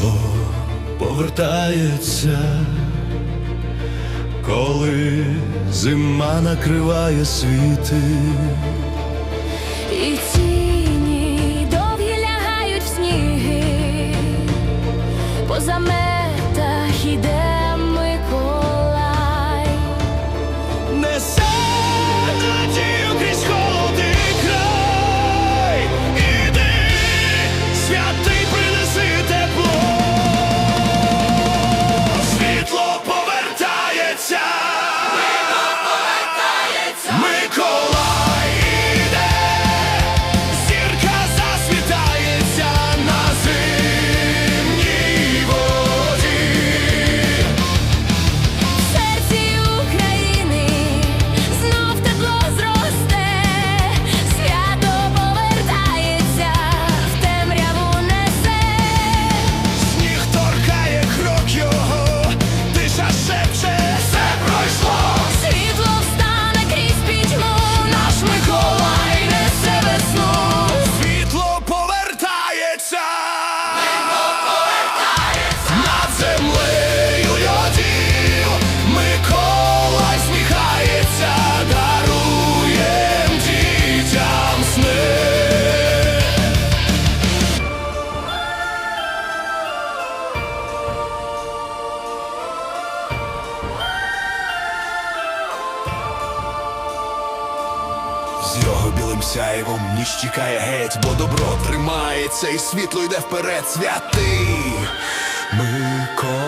Різдво повертається, коли зима накриває світи. З його білим сяєвом ніч тікає геть, бо добро тримається, і світло йде вперед, святий Микола.